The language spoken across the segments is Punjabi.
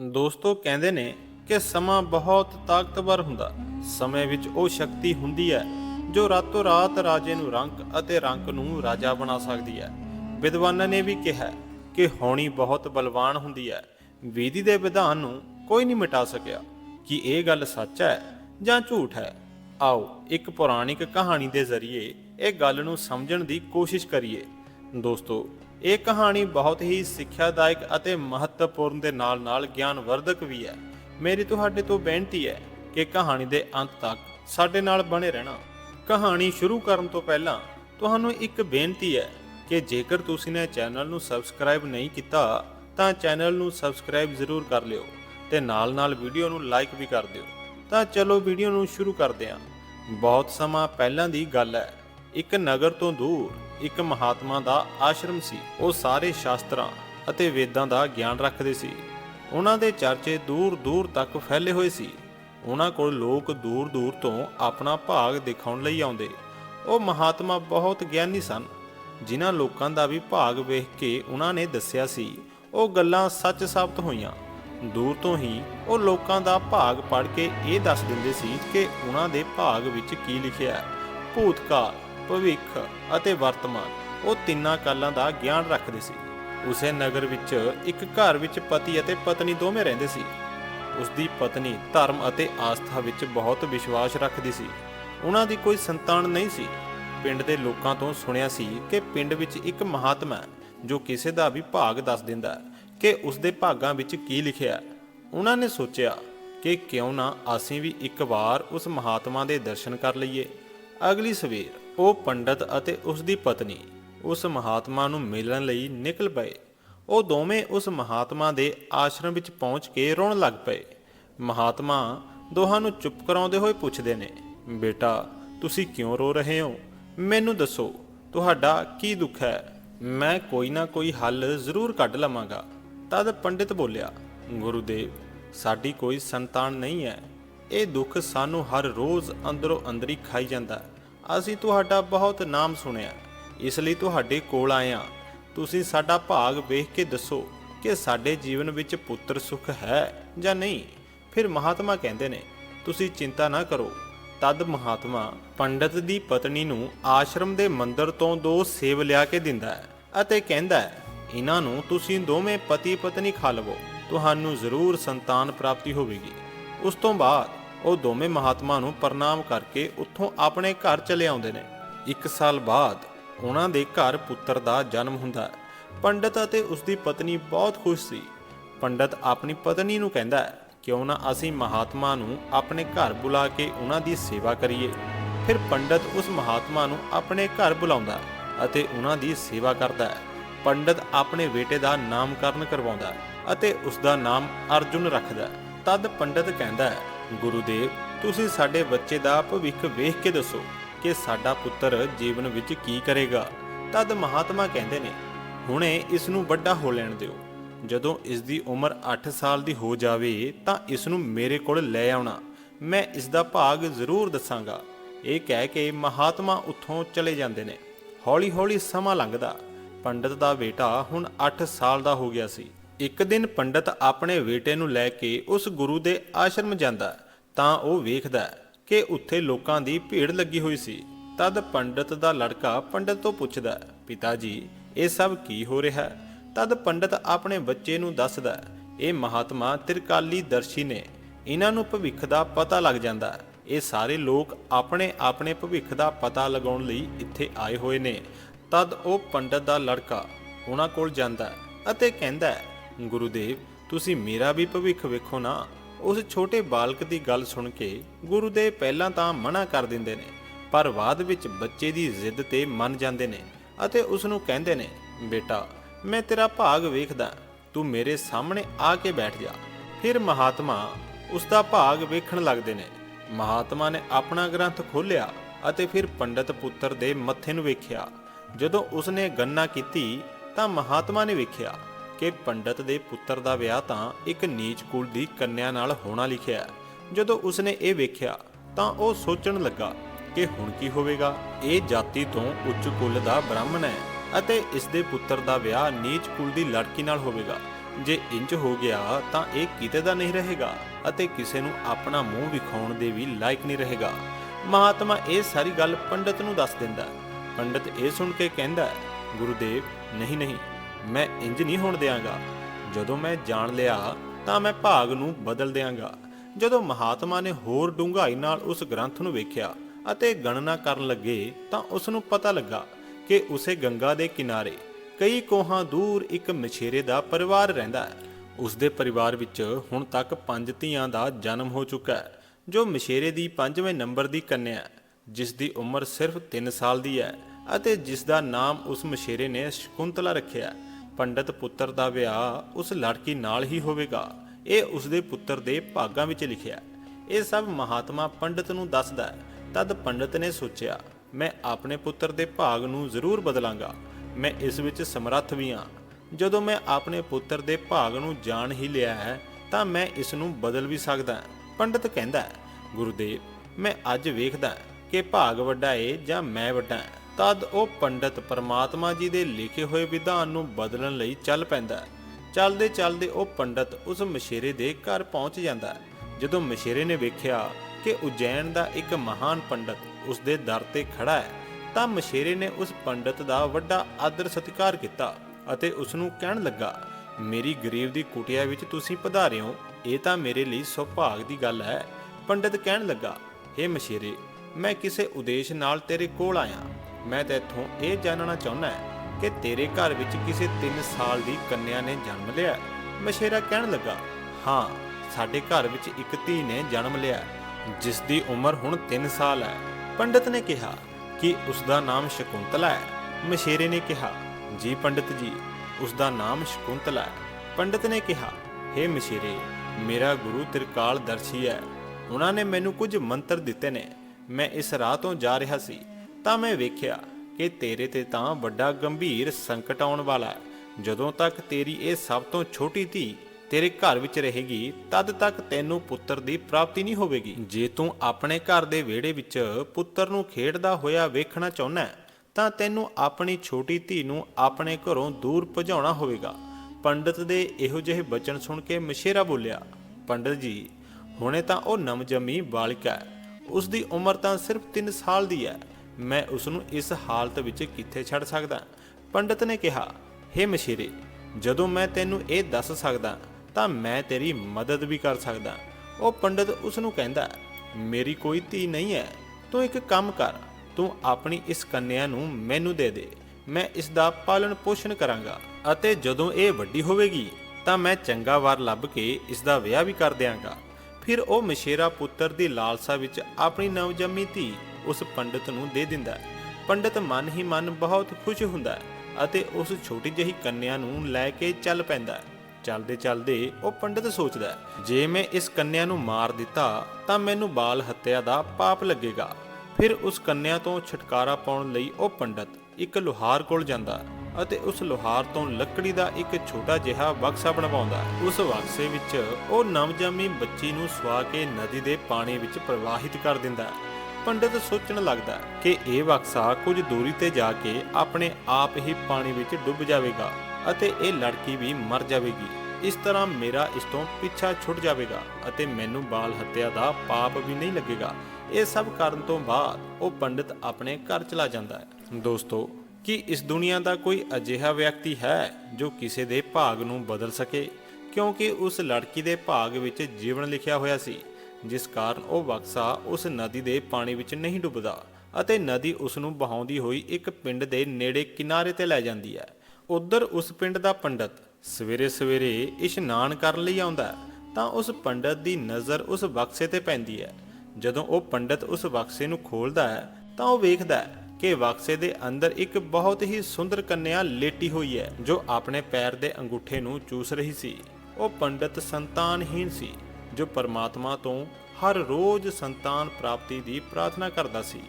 ਦੋਸਤੋ ਕਹਿੰਦੇ ਨੇ ਕਿ ਸਮਾਂ ਬਹੁਤ ਤਾਕਤਵਰ ਹੁੰਦਾ। ਸਮੇਂ ਵਿੱਚ ਉਹ ਸ਼ਕਤੀ ਹੁੰਦੀ ਹੈ, ਜੋ ਰਾਤੋਂ ਰਾਤ ਰਾਜੇ ਨੂੰ ਰੰਕ ਅਤੇ ਰੰਕ ਨੂੰ ਰਾਜਾ ਬਣਾ ਸਕਦੀ ਹੈ। ਵਿਦਵਾਨਾਂ ਨੇ ਵੀ ਕਿਹਾ ਕਿ ਹੋਣੀ ਬਹੁਤ ਬਲਵਾਨ ਹੁੰਦੀ ਹੈ। ਵਿਧੀ ਦੇ ਵਿਧਾਨ ਨੂੰ ਕੋਈ ਨਹੀਂ ਮਿਟਾ ਸਕਿਆ। ਕਿ ਇਹ ਗੱਲ ਸੱਚ ਹੈ ਜਾਂ ਝੂਠ ਹੈ? ਆਓ ਇੱਕ ਪੁਰਾਣਿਕ ਕਹਾਣੀ ਦੇ ਜ਼ਰੀਏ ਇਹ ਗੱਲ ਨੂੰ ਸਮਝਣ ਦੀ ਕੋਸ਼ਿਸ਼ ਕਰੀਏ। ਦੋਸਤੋ ਇਹ ਕਹਾਣੀ ਬਹੁਤ ਹੀ ਸਿੱਖਿਆਦਾਇਕ ਅਤੇ ਮਹੱਤਵਪੂਰਨ ਦੇ ਨਾਲ-ਨਾਲ ਗਿਆਨਵਰਧਕ ਵੀ ਹੈ। ਮੇਰੀ ਤੁਹਾਡੇ ਤੋਂ ਬੇਨਤੀ ਹੈ ਕਿ ਕਹਾਣੀ ਦੇ ਅੰਤ ਤੱਕ ਸਾਡੇ ਨਾਲ ਬਣੇ ਰਹਿਣਾ। ਕਹਾਣੀ ਸ਼ੁਰੂ ਕਰਨ ਤੋਂ ਪਹਿਲਾਂ ਤੁਹਾਨੂੰ ਇੱਕ ਬੇਨਤੀ ਹੈ ਕਿ ਜੇਕਰ ਤੁਸੀਂ ਨੇ ਚੈਨਲ ਨੂੰ ਸਬਸਕ੍ਰਾਈਬ ਨਹੀਂ ਕੀਤਾ, ਤਾਂ ਚੈਨਲ ਨੂੰ ਸਬਸਕ੍ਰਾਈਬ ਜ਼ਰੂਰ ਕਰ ਲਿਓ ਤੇ ਨਾਲ-ਨਾਲ ਵੀਡੀਓ ਨੂੰ ਲਾਈਕ ਵੀ ਕਰ ਦਿਓ। ਤਾਂ ਚਲੋ ਵੀਡੀਓ ਨੂੰ ਸ਼ੁਰੂ ਕਰਦੇ ਹਾਂ। ਬਹੁਤ ਸਮਾਂ ਪਹਿਲਾਂ ਦੀ ਗੱਲ ਹੈ। ਇੱਕ ਨਗਰ ਤੋਂ ਦੂਰ ਇੱਕ ਮਹਾਤਮਾ ਦਾ ਆਸ਼ਰਮ ਸੀ। ਉਹ ਸਾਰੇ ਸ਼ਾਸਤਰਾਂ ਅਤੇ ਵੇਦਾਂ ਦਾ ਗਿਆਨ ਰੱਖਦੇ ਸੀ। ਉਹਨਾਂ ਦੇ ਚਰਚੇ ਦੂਰ-ਦੂਰ ਤੱਕ ਫੈਲੇ ਹੋਏ ਸੀ। ਉਹਨਾਂ ਕੋਲ ਲੋਕ ਦੂਰ-ਦੂਰ ਤੋਂ ਆਪਣਾ ਭਾਗ ਦਿਖਾਉਣ ਲਈ ਆਉਂਦੇ। ਉਹ ਮਹਾਤਮਾ ਬਹੁਤ ਗਿਆਨੀ ਸਨ। ਜਿਨ੍ਹਾਂ ਲੋਕਾਂ ਦਾ ਵੀ ਭਾਗ ਵੇਖ ਕੇ ਉਹਨਾਂ ਨੇ ਦੱਸਿਆ ਸੀ, ਉਹ ਗੱਲਾਂ ਸੱਚ ਸਾਬਤ ਹੋਈਆਂ। ਦੂਰ ਤੋਂ ਹੀ ਉਹ ਲੋਕਾਂ ਦਾ ਭਾਗ ਪੜ੍ਹ ਕੇ ਇਹ ਦੱਸ ਦਿੰਦੇ ਸੀ ਕਿ ਉਹਨਾਂ ਦੇ ਭਾਗ ਵਿੱਚ ਕੀ ਲਿਖਿਆ ਹੈ। ਭੂਤਕਾਲ ਭਵਿੱਖ ਅਤੇ ਵਰਤਮਾਨ, ਉਹ ਤਿੰਨਾਂ ਕਾਲਾਂ ਦਾ ਗਿਆਨ ਰੱਖਦੇ ਸੀ। ਉਸੇ ਨਗਰ ਵਿੱਚ ਇੱਕ ਘਰ ਵਿੱਚ ਪਤੀ ਅਤੇ ਪਤਨੀ ਦੋਵੇਂ ਰਹਿੰਦੇ ਸੀ। ਉਸ ਦੀ ਪਤਨੀ ਧਰਮ ਅਤੇ ਆਸਥਾ ਵਿੱਚ ਬਹੁਤ ਵਿਸ਼ਵਾਸ ਰੱਖਦੀ ਸੀ। ਉਹਨਾਂ ਦੀ ਕੋਈ ਸੰਤਾਨ ਨਹੀਂ ਸੀ। ਪਿੰਡ ਦੇ ਲੋਕਾਂ ਤੋਂ ਸੁਣਿਆ ਸੀ ਕਿ ਪਿੰਡ ਵਿੱਚ ਇੱਕ ਮਹਾਤਮਾ ਹੈ, ਜੋ ਕਿਸੇ ਦਾ ਵੀ ਭਾਗ ਦੱਸ ਦਿੰਦਾ ਹੈ ਕਿ ਉਸ ਦੇ ਭਾਗਾਂ ਵਿੱਚ ਕੀ ਲਿਖਿਆ ਹੈ। ਉਹਨਾਂ ਨੇ ਸੋਚਿਆ ਕਿ ਕਿਉਂ ਨਾ ਅਸੀਂ ਵੀ ਇੱਕ ਵਾਰ ਉਸ ਮਹਾਤਮਾ ਦੇ ਦਰਸ਼ਨ ਕਰ ਲਈਏ। ਅਗਲੀ ਸਵੇਰ ਉਹ ਪੰਡਤ ਅਤੇ ਉਸ ਦੀ ਪਤਨੀ ਉਸ ਮਹਾਤਮਾ ਨੂੰ ਮਿਲਣ ਲਈ ਨਿਕਲ ਪਏ। ਉਹ ਦੋਵੇਂ ਉਸ ਮਹਾਤਮਾ ਦੇ ਆਸ਼ਰਮ ਵਿੱਚ ਪਹੁੰਚ ਕੇ ਰੋਣ ਲੱਗ ਪਏ। ਮਹਾਤਮਾ ਦੋਹਾਂ ਨੂੰ ਚੁੱਪ ਕਰਾਉਂਦੇ ਹੋਏ ਪੁੱਛਦੇ ਨੇ, ਬੇਟਾ, ਤੁਸੀਂ ਕਿਉਂ ਰੋ ਰਹੇ ਹੋ? ਮੈਨੂੰ ਦੱਸੋ, ਤੁਹਾਡਾ ਕੀ ਦੁੱਖ ਹੈ? ਮੈਂ ਕੋਈ ਨਾ ਕੋਈ ਹੱਲ ਜ਼ਰੂਰ ਕੱਢ ਲਵਾਂਗਾ। ਤਦ ਪੰਡਿਤ ਬੋਲਿਆ, ਗੁਰੂਦੇਵ, ਸਾਡੀ ਕੋਈ ਸੰਤਾਨ ਨਹੀਂ ਹੈ। ਇਹ ਦੁੱਖ ਸਾਨੂੰ ਹਰ ਰੋਜ਼ ਅੰਦਰੋਂ ਅੰਦਰੀ ਖਾਈ ਜਾਂਦਾ ਹੈ। ਅਸੀਂ ਤੁਹਾਡਾ ਬਹੁਤ ਨਾਮ ਸੁਣਿਆ। ਇਸ ਲਈ ਤੁਹਾਡੇ ਕੋਲ ਆਏ ਹਾਂ। ਤੁਸੀਂ ਸਾਡਾ ਭਾਗ ਵੇਖ ਕੇ ਦੱਸੋ ਕਿ ਸਾਡੇ ਜੀਵਨ ਵਿੱਚ ਪੁੱਤਰ ਸੁਖ ਹੈ ਜਾਂ ਨਹੀਂ? ਫਿਰ ਮਹਾਤਮਾ ਕਹਿੰਦੇ ਨੇ, ਤੁਸੀਂ ਚਿੰਤਾ ਨਾ ਕਰੋ। ਤਦ ਮਹਾਤਮਾ ਪੰਡਤ ਦੀ ਪਤਨੀ ਨੂੰ ਆਸ਼ਰਮ ਦੇ ਮੰਦਰ ਤੋਂ ਦੋ ਸੇਬ ਲਿਆ ਕੇ ਦਿੰਦਾ ਹੈ ਅਤੇ ਕਹਿੰਦਾ ਹੈ, ਇਹਨਾਂ ਨੂੰ ਤੁਸੀਂ ਦੋਵੇਂ ਪਤੀ ਪਤਨੀ ਖਾ ਲਵੋ। ਤੁਹਾਨੂੰ ਜ਼ਰੂਰ ਸੰਤਾਨ ਪ੍ਰਾਪਤੀ ਹੋਵੇਗੀ। ਉਸ ਤੋਂ ਬਾਅਦ ਉਹ ਦੋਵੇਂ ਮਹਾਤਮਾ ਨੂੰ ਪ੍ਰਣਾਮ ਕਰਕੇ ਉੱਥੋਂ ਆਪਣੇ ਘਰ ਚਲੇ ਆਉਂਦੇ ਨੇ। ਇੱਕ ਸਾਲ ਬਾਅਦ ਉਹਨਾਂ ਦੇ ਘਰ ਪੁੱਤਰ ਦਾ ਜਨਮ ਹੁੰਦਾ ਹੈ। ਪੰਡਤ ਅਤੇ ਉਸ ਦੀ ਪਤਨੀ ਬਹੁਤ ਖੁਸ਼ ਸੀ। ਪੰਡਤ ਆਪਣੀ ਪਤਨੀ ਨੂੰ ਕਹਿੰਦਾ ਹੈ ਕਿਉਂ ਨਾ ਅਸੀਂ ਮਹਾਤਮਾ ਨੂੰ ਆਪਣੇ ਘਰ ਬੁਲਾ ਕੇ ਉਹਨਾਂ ਦੀ ਸੇਵਾ ਕਰੀਏ। ਫਿਰ ਪੰਡਤ ਉਸ ਮਹਾਤਮਾ ਨੂੰ ਆਪਣੇ ਘਰ ਬੁਲਾਉਂਦਾ ਅਤੇ ਉਹਨਾਂ ਦੀ ਸੇਵਾ ਕਰਦਾ ਹੈ। ਪੰਡਤ ਆਪਣੇ ਬੇਟੇ ਦਾ ਨਾਮਕਰਨ ਕਰਵਾਉਂਦਾ ਅਤੇ ਉਸ ਦਾ ਨਾਮ ਅਰਜੁਨ ਰੱਖਦਾ ਤਦ ਪੰਡਤ ਕਹਿੰਦਾ ਹੈ ਗੁਰੂਦੇਵ, ਤੁਸੀਂ ਸਾਡੇ ਬੱਚੇ ਦਾ ਭਵਿੱਖ ਵੇਖ ਕੇ ਦੱਸੋ ਕਿ ਸਾਡਾ ਪੁੱਤਰ ਜੀਵਨ ਵਿੱਚ ਕੀ ਕਰੇਗਾ। ਤਦ ਮਹਾਤਮਾ ਕਹਿੰਦੇ ਨੇ, ਹੁਣੇ ਇਸ ਨੂੰ ਵੱਡਾ ਹੋ ਲੈਣ ਦਿਓ। ਜਦੋਂ ਇਸ ਦੀ ਉਮਰ 8 ਸਾਲ ਦੀ ਹੋ ਜਾਵੇ, ਤਾਂ ਇਸ ਨੂੰ ਮੇਰੇ ਕੋਲ ਲੈ ਆਉਣਾ। ਮੈਂ ਇਸ ਦਾ ਭਾਗ ਜ਼ਰੂਰ ਦੱਸਾਂਗਾ। ਇਹ ਕਹਿ ਕੇ ਮਹਾਤਮਾ ਉੱਥੋਂ ਚਲੇ ਜਾਂਦੇ ਨੇ। ਹੌਲੀ-ਹੌਲੀ ਸਮਾਂ ਲੰਘਦਾ। ਪੰਡਤ ਦਾ ਬੇਟਾ ਹੁਣ 8 ਸਾਲ ਦਾ ਹੋ ਗਿਆ ਸੀ। ਇੱਕ ਦਿਨ ਪੰਡਤ ਆਪਣੇ ਬੇਟੇ ਨੂੰ ਲੈ ਕੇ ਉਸ ਗੁਰੂ ਦੇ ਆਸ਼ਰਮ ਜਾਂਦਾ, ਤਾਂ ਉਹ ਵੇਖਦਾ ਕਿ ਉੱਥੇ ਲੋਕਾਂ ਦੀ ਭੀੜ ਲੱਗੀ ਹੋਈ ਸੀ। ਤਦ ਪੰਡਤ ਦਾ ਲੜਕਾ ਪੰਡਤ ਤੋਂ ਪੁੱਛਦਾ ਪਿਤਾ ਜੀ ਇਹ ਸਭ ਕੀ ਹੋ ਰਿਹਾ? ਤਦ ਪੰਡਤ ਆਪਣੇ ਬੱਚੇ ਨੂੰ ਦੱਸਦਾ, ਇਹ ਮਹਾਤਮਾ ਤਿਰਕਾਲੀ ਦਰਸ਼ੀ ਨੇ। ਇਹਨਾਂ ਨੂੰ ਭਵਿੱਖ ਦਾ ਪਤਾ ਲੱਗ ਜਾਂਦਾ। ਹੈ ਇਹ ਸਾਰੇ ਲੋਕ ਆਪਣੇ ਆਪਣੇ ਭਵਿੱਖ ਦਾ ਪਤਾ ਲਗਾਉਣ ਲਈ ਇੱਥੇ ਆਏ ਹੋਏ ਨੇ। ਤਦ ਉਹ ਪੰਡਤ ਦਾ ਲੜਕਾ ਉਹਨਾਂ ਕੋਲ ਜਾਂਦਾ ਅਤੇ ਕਹਿੰਦਾ ਗੁਰੂਦੇਵ, ਤੁਸੀਂ ਮੇਰਾ ਵੀ ਭਵਿੱਖ ਵੇਖੋ ਨਾ। ਉਸ ਛੋਟੇ ਬਾਲਕ ਦੀ ਗੱਲ ਸੁਣ ਕੇ ਗੁਰੂਦੇਵ ਪਹਿਲਾਂ ਤਾਂ ਮਨਾ ਕਰ ਦਿੰਦੇ ਨੇ, ਪਰ ਬਾਅਦ ਵਿੱਚ ਬੱਚੇ ਦੀ ਜ਼ਿੱਦ ਤੇ ਮੰਨ ਜਾਂਦੇ ਨੇ ਅਤੇ ਉਸ ਨੂੰ ਕਹਿੰਦੇ ਨੇ, ਬੇਟਾ, ਮੈਂ ਤੇਰਾ ਭਾਗ ਵੇਖਦਾ, ਤੂੰ ਮੇਰੇ ਸਾਹਮਣੇ ਆ ਕੇ ਬੈਠ ਜਾ। ਫਿਰ ਮਹਾਤਮਾ ਉਸ ਦਾ ਭਾਗ ਵੇਖਣ ਲੱਗਦੇ ਨੇ। ਮਹਾਤਮਾ ਨੇ ਆਪਣਾ ਗ੍ਰੰਥ ਖੋਲ੍ਹਿਆ ਅਤੇ ਫਿਰ ਪੰਡਤ ਪੁੱਤਰ ਦੇ ਮੱਥੇ ਨੂੰ ਵੇਖਿਆ। ਜਦੋਂ ਉਸਨੇ ਗੰਨਾ ਕੀਤੀ ਤਾਂ ਮਹਾਤਮਾ ਨੇ ਵੇਖਿਆ ਕਿ ਪੰਡਤ ਦੇ ਪੁੱਤਰ ਦਾ ਵਿਆਹ ਤਾਂ ਇੱਕ ਨੀਚ ਕੁਲ ਦੀ ਕੰਨਿਆ ਨਾਲ ਹੋਣਾ ਲਿਖਿਆ ਜਦੋਂ ਉਸਨੇ ਇਹ ਵੇਖਿਆ ਤਾਂ ਉਹ ਸੋਚਣ ਲੱਗਾ ਕਿ ਹੁਣ ਕੀ ਹੋਵੇਗਾ। ਇਹ ਜਾਤੀ ਤੋਂ ਉੱਚ ਕੁਲ ਦਾ ਬ੍ਰਾਹਮਣ ਹੈ ਅਤੇ ਇਸ ਦੇ ਪੁੱਤਰ ਦਾ ਵਿਆਹ ਨੀਚ ਕੁਲ ਦੀ ਲੜਕੀ ਨਾਲ ਹੋਵੇਗਾ। ਜੇ ਇੰਜ ਹੋ ਗਿਆ ਤਾਂ ਇਹ ਕਿਤੇ ਦਾ ਨਹੀਂ ਰਹੇਗਾ ਅਤੇ ਕਿਸੇ ਨੂੰ ਆਪਣਾ ਮੂੰਹ ਵਿਖਾਉਣ ਦੇ ਵੀ ਲਾਇਕ ਨਹੀਂ ਰਹੇਗਾ। ਮਹਾਤਮਾ ਇਹ ਸਾਰੀ ਗੱਲ ਪੰਡਤ ਨੂੰ ਦੱਸ ਦਿੰਦਾ ਹੈ। ਪੰਡਤ ਇਹ ਸੁਣ ਕੇ ਕਹਿੰਦਾ ਹੈ, ਗੁਰੂਦੇਵ ਨਹੀਂ ਨਹੀਂ ਮੈਂ ਇੰਜ ਨਹੀਂ ਹੋਣ ਦਿਆਂਗਾ। ਜਦੋਂ ਮੈਂ ਜਾਣ ਲਿਆ, ਤਾਂ ਮੈਂ ਭਾਗ ਨੂੰ ਬਦਲ ਦਿਆਂਗਾ। ਜਦੋਂ ਮਹਾਤਮਾ ਨੇ ਹੋਰ ਡੂੰਘਾਈ ਨਾਲ ਉਸ ਗ੍ਰੰਥ ਨੂੰ ਵੇਖਿਆ ਅਤੇ ਗਣਨਾ ਕਰਨ ਲੱਗੇ, ਤਾਂ ਉਸ ਨੂੰ ਪਤਾ ਲੱਗਾ ਕਿ ਉਸੇ ਗੰਗਾ ਦੇ ਕਿਨਾਰੇ ਕਈ ਕੋਹਾਂ ਦੂਰ ਇੱਕ ਮਛੇਰੇ ਦਾ ਪਰਿਵਾਰ ਰਹਿੰਦਾ ਹੈ। ਉਸ ਦੇ ਪਰਿਵਾਰ ਵਿੱਚ ਹੁਣ ਤੱਕ ਪੰਜ ਧੀਆਂ ਦਾ ਜਨਮ ਹੋ ਚੁੱਕਾ ਹੈ, ਜੋ ਮਛੇਰੇ ਦੀ ਪੰਜਵੇਂ ਨੰਬਰ ਦੀ ਕੰਨਿਆ ਜਿਸ ਦੀ ਉਮਰ ਸਿਰਫ 3 ਸਾਲ ਦੀ ਹੈ ਅਤੇ ਜਿਸ ਦਾ ਨਾਮ ਉਸ ਮਛੇਰੇ ਨੇ ਸ਼ਕੁੰਤਲਾ ਰੱਖਿਆ ਪੰਡਤ ਪੁੱਤਰ ਦਾ ਵਿਆਹ ਉਸ ਲੜਕੀ ਨਾਲ ਹੀ ਹੋਵੇਗਾ। ਇਹ ਉਸ ਦੇ ਪੁੱਤਰ ਦੇ ਭਾਗਾਂ ਵਿੱਚ ਲਿਖਿਆ ਇਹ ਸਭ ਮਹਾਤਮਾ ਪੰਡਤ ਨੂੰ ਦੱਸਦਾ ਹੈ। ਤਦ ਪੰਡਤ ਨੇ ਸੋਚਿਆ ਮੈਂ ਆਪਣੇ ਪੁੱਤਰ ਦੇ ਭਾਗ ਨੂੰ ਜ਼ਰੂਰ ਬਦਲਾਂਗਾ। ਮੈਂ ਇਸ ਵਿੱਚ ਸਮਰੱਥ ਵੀ ਹਾਂ। ਜਦੋਂ ਮੈਂ ਆਪਣੇ ਪੁੱਤਰ ਦੇ ਭਾਗ ਨੂੰ ਜਾਣ ਹੀ ਲਿਆ ਹੈ ਤਾਂ ਮੈਂ ਇਸ ਨੂੰ ਬਦਲ ਵੀ ਸਕਦਾ ਹਾਂ। ਪੰਡਤ ਕਹਿੰਦਾ ਹੈ, ਗੁਰੂਦੇਵ ਮੈਂ ਅੱਜ ਵੇਖਦਾ ਕਿ ਭਾਗ ਵੱਡਾ ਏ ਜਾਂ ਮੈਂ ਵੱਡਾ ਹਾਂ। ਤਦ ਉਹ ਪੰਡਤ ਪਰਮਾਤਮਾ ਜੀ ਦੇ ਲਿਖੇ ਹੋਏ ਵਿਧਾਨ ਨੂੰ ਬਦਲਣ ਲਈ ਚੱਲ ਪੈਂਦਾ ਹੈ। ਚੱਲਦੇ ਚੱਲਦੇ ਉਹ ਪੰਡਤ ਉਸ ਮਛੇਰੇ ਦੇ ਘਰ ਪਹੁੰਚ ਜਾਂਦਾ ਹੈ, ਜਦੋਂ ਮਛੇਰੇ ਨੇ ਵੇਖਿਆ ਕਿ ਉਜੈਨ ਦਾ ਇੱਕ ਮਹਾਨ ਪੰਡਤ ਉਸ ਦੇ ਦਰ ਤੇ ਖੜਾ ਹੈ, ਤਾਂ ਮਛੇਰੇ ਨੇ ਉਸ ਪੰਡਤ ਦਾ ਵੱਡਾ ਆਦਰ ਸਤਿਕਾਰ ਕੀਤਾ ਅਤੇ ਉਸ ਨੂੰ ਕਹਿਣ ਲੱਗਾ, ਮੇਰੀ ਗਰੀਬ ਦੀ ਕੁਟਿਆ ਵਿੱਚ ਤੁਸੀਂ ਪਧਾਰੇ ਹੋ, ਇਹ ਤਾਂ ਮੇਰੇ ਲਈ ਸੁਭਾਗ ਦੀ ਗੱਲ ਹੈ। ਪੰਡਤ ਕਹਿਣ ਲੱਗਾ हे ਮਛੇਰੇ, ਮੈਂ ਕਿਸੇ ਉਦੇਸ਼ ਨਾਲ ਤੇਰੇ ਕੋਲ ਆਇਆ। ਮੈਂ ਤੇਥੋਂ ਇਹ ਜਾਣਨਾ ਚਾਹੁੰਦਾ ਹਾਂ ਕਿ ਤੇਰੇ ਘਰ ਵਿੱਚ ਕਿਸੇ 3 ਸਾਲ ਦੀ ਕੰਨਿਆ ਨੇ ਜਨਮ ਲਿਆ। ਮਸ਼ੇਰਾ ਕਹਿਣ ਲੱਗਾ, ਹਾਂ, ਸਾਡੇ ਘਰ ਵਿੱਚ ਇੱਕ ਧੀ ਨੇ ਜਨਮ ਲਿਆ ਜਿਸ ਦੀ ਉਮਰ ਹੁਣ 3 ਸਾਲ ਹੈ। ਪੰਡਤ ਨੇ ਕਿਹਾ, ਕਿ ਉਸ ਦਾ ਨਾਮ ਸ਼ਕੁੰਤਲਾ ਹੈ? ਮਛੇਰੇ ਨੇ ਕਿਹਾ, ਜੀ ਪੰਡਤ ਜੀ ਉਸ ਦਾ ਨਾਮ ਸ਼ਕੁੰਤਲਾ ਹੈ। ਪੰਡਤ ਨੇ ਕਿਹਾ हे ਮਛੇਰੇ ਮੇਰਾ ਗੁਰੂ ਤ੍ਰਿਕਾਲ ਦਰਸ਼ੀ ਹੈ। ਉਹਨਾਂ ਨੇ ਮੈਨੂੰ ਕੁਝ ਮੰਤਰ ਦਿੱਤੇ ਨੇ। ਮੈਂ ਇਸ ਰਾਹ ਤੋਂ ਜਾ ਰਿਹਾ ਸੀ। ਤਾਂ ਮੈਂ ਵੇਖਿਆ ਕਿ ਤੇਰੇ ਤੇ ਤਾਂ ਵੱਡਾ ਗੰਭੀਰ ਸੰਕਟ ਆਉਣ ਵਾਲਾ ਹੈ। ਜਦੋਂ ਤੱਕ ਤੇਰੀ ਇਹ ਸਭ ਤੋਂ ਛੋਟੀ ਧੀ ਤੇਰੇ ਘਰ ਵਿੱਚ ਰਹੇਗੀ ਤਦ ਤੱਕ ਤੈਨੂੰ ਪੁੱਤਰ ਦੀ ਪ੍ਰਾਪਤੀ ਨਹੀਂ ਹੋਵੇਗੀ। ਜੇ ਤੂੰ ਆਪਣੇ ਘਰ ਦੇ ਵਿਹੜੇ ਵਿੱਚ ਪੁੱਤਰ ਨੂੰ ਖੇਡਦਾ ਹੋਇਆ ਵੇਖਣਾ ਚਾਹੁੰਦਾ ਹੈ, ਤਾਂ ਤੈਨੂੰ ਆਪਣੀ ਛੋਟੀ ਧੀ ਨੂੰ ਆਪਣੇ ਘਰੋਂ ਦੂਰ ਭਜਾਉਣਾ ਹੋਵੇਗਾ। ਪੰਡਤ ਦੇ ਇਹੋ ਜਿਹੇ ਬਚਨ ਸੁਣ ਕੇ ਮਸ਼ੇਰਾ ਬੋਲਿਆ ਪੰਡਤ ਜੀ ਹੁਣੇ ਤਾਂ ਉਹ ਨਵਜੰਮੀ ਬਾਲਿਕਾ ਹੈ। ਉਸ ਦੀ ਉਮਰ ਤਾਂ ਸਿਰਫ 3 ਸਾਲ ਦੀ ਹੈ। ਮੈਂ ਉਸ ਨੂੰ ਇਸ ਹਾਲਤ ਵਿੱਚ ਕਿੱਥੇ ਛੱਡ ਸਕਦਾ? ਪੰਡਤ ਨੇ ਕਿਹਾ हे ਮਸ਼ੀਰੇ, ਜਦੋਂ ਮੈਂ ਤੈਨੂੰ ਇਹ ਦੱਸ ਸਕਦਾ, ਤਾਂ ਮੈਂ ਤੇਰੀ ਮਦਦ ਵੀ ਕਰ ਸਕਦਾ। ਉਹ ਪੰਡਤ ਉਸ ਨੂੰ ਕਹਿੰਦਾ, ਮੇਰੀ ਕੋਈ ਧੀ ਨਹੀਂ ਹੈ, ਤੂੰ ਇੱਕ ਕੰਮ ਕਰ, ਤੂੰ ਆਪਣੀ ਇਸ ਕੰਨਿਆ ਨੂੰ ਮੈਨੂੰ ਦੇ ਦੇ, ਮੈਂ ਇਸ ਦਾ ਪਾਲਣ ਪੋਸ਼ਣ ਕਰਾਂਗਾ ਅਤੇ ਜਦੋਂ ਇਹ ਵੱਡੀ ਹੋਵੇਗੀ, ਤਾਂ ਮੈਂ ਚੰਗਾ ਵਾਰ ਲੱਭ ਕੇ ਇਸ ਦਾ ਵਿਆਹ ਵੀ ਕਰ ਦਿਆਂਗਾ। ਫਿਰ ਉਹ ਮਸ਼ੇਰਾ ਪੁੱਤਰ ਦੀ ਲਾਲਸਾ ਵਿੱਚ ਆਪਣੀ ਨਵਜੰਮੀ ਧੀ ਉਸ ਪੰਡਤ ਨੂੰ ਦੇ ਦਿੰਦਾ ਹੈ। ਪੰਡਤ ਮਨ ਹੀ ਮਨ ਬਹੁਤ ਖੁਸ਼ ਹੁੰਦਾ ਹੈ ਅਤੇ ਉਸ ਛੋਟੀ ਜਿਹੀ ਕੰਨਿਆ ਨੂੰ ਲੈ ਕੇ ਚੱਲ ਪੈਂਦਾ ਚੱਲਦੇ ਚੱਲਦੇ ਉਹ ਪੰਡਤ ਸੋਚਦਾ ਹੈ, ਜੇ ਮੈਂ ਇਸ ਕੰਨਿਆ ਨੂੰ ਮਾਰ ਦਿੱਤਾ ਤਾਂ ਮੈਨੂੰ ਬਾਲ ਹੱਤਿਆ ਦਾ ਪਾਪ ਲੱਗੇਗਾ। ਫਿਰ ਉਸ ਕੰਨਿਆ ਤੋਂ ਛੁਟਕਾਰਾ ਪਾਉਣ ਲਈ ਉਹ ਪੰਡਤ ਇੱਕ ਲੋਹਾਰ ਕੋਲ ਜਾਂਦਾ ਅਤੇ ਉਸ ਲੋਹਾਰ ਤੋਂ ਲੱਕੜੀ ਦਾ ਇੱਕ ਛੋਟਾ ਜਿਹਾ ਬਕਸਾ ਬਣਵਾਉਂਦਾ ਉਸ ਬਕਸੇ ਵਿੱਚ ਉਹ ਨਵਜੰਮੀ ਬੱਚੀ ਨੂੰ ਸਵਾ ਕੇ ਨਦੀ ਦੇ ਪਾਣੀ ਵਿੱਚ ਪ੍ਰਵਾਹਿਤ ਕਰ ਦਿੰਦਾ ਪੰਡਤ ਸੋਚਣ ਲੱਗਦਾ ਕਿ ਇਹ ਬਕਸਾ ਕੁਝ ਦੂਰੀ ਤੇ ਜਾ ਕੇ ਆਪਣੇ ਆਪ ਹੀ ਪਾਣੀ ਵਿੱਚ ਡੁੱਬ ਜਾਵੇਗਾ ਅਤੇ ਇਹ ਲੜਕੀ ਵੀ ਮਰ ਜਾਵੇਗੀ। ਇਸ ਤਰ੍ਹਾਂ ਮੇਰਾ ਇਸ ਤੋਂ ਪਿੱਛਾ ਛੁੱਟ ਜਾਵੇਗਾ ਅਤੇ ਮੈਨੂੰ ਬਾਲ ਹੱਤਿਆ ਦਾ ਪਾਪ ਵੀ ਨਹੀਂ ਲੱਗੇਗਾ। ਇਹ ਸਭ ਕਰਨ ਤੋਂ ਬਾਅਦ ਉਹ ਪੰਡਿਤ ਆਪਣੇ ਘਰ ਚਲਾ ਜਾਂਦਾ ਹੈ। ਦੋਸਤੋ, ਕੀ ਇਸ ਦੁਨੀਆ ਦਾ ਕੋਈ ਅਜਿਹਾ ਵਿਅਕਤੀ ਹੈ ਜੋ ਕਿਸੇ ਦੇ ਭਾਗ ਨੂੰ ਬਦਲ ਸਕੇ? ਕਿਉਂਕਿ ਉਸ ਲੜਕੀ ਦੇ ਭਾਗ ਵਿੱਚ ਜੀਵਨ ਲਿਖਿਆ ਹੋਇਆ ਸੀ। ਜਿਸ ਕਾਰਨ ਉਹ ਬਕਸਾ ਉਸ ਨਦੀ ਦੇ ਪਾਣੀ ਵਿੱਚ ਨਹੀਂ ਡੁੱਬਦਾ ਅਤੇ ਨਦੀ ਉਸ ਨੂੰ ਬਹਾਉਂਦੀ ਹੋਈ ਇੱਕ ਪਿੰਡ ਦੇ ਨੇੜੇ ਕਿਨਾਰੇ ਤੇ ਲੈ ਜਾਂਦੀ ਹੈ। ਉਧਰ ਉਸ ਪਿੰਡ ਦਾ ਪੰਡਤ ਸਵੇਰੇ ਸਵੇਰੇ ਇਸ਼ਨਾਨ ਕਰਨ ਲਈ ਆਉਂਦਾ ਤਾਂ ਉਸ ਪੰਡਤ ਦੀ ਨਜ਼ਰ ਉਸ ਬਕਸੇ ਤੇ ਪੈਂਦੀ ਹੈ। ਜਦੋਂ ਉਹ ਪੰਡਤ ਉਸ ਬਕਸੇ ਨੂੰ ਖੋਲਦਾ ਹੈ, ਤਾਂ ਉਹ ਵੇਖਦਾ ਹੈ ਕਿ ਬਕਸੇ ਦੇ ਅੰਦਰ ਇੱਕ ਬਹੁਤ ਹੀ ਸੁੰਦਰ ਕੰਨਿਆ ਲੇਟੀ ਹੋਈ ਹੈ, ਜੋ ਆਪਣੇ ਪੈਰ ਦੇ ਅੰਗੂਠੇ ਨੂੰ ਚੂਸ ਰਹੀ ਸੀ। ਉਹ ਪੰਡਤ ਸੰਤਾਨਹੀਣ ਸੀ। ਜੋ ਪਰਮਾਤਮਾ ਤੋਂ ਹਰ ਰੋਜ਼ ਸੰਤਾਨ ਪ੍ਰਾਪਤੀ ਦੀ ਪ੍ਰਾਰਥਨਾ ਕਰਦਾ ਸੀ,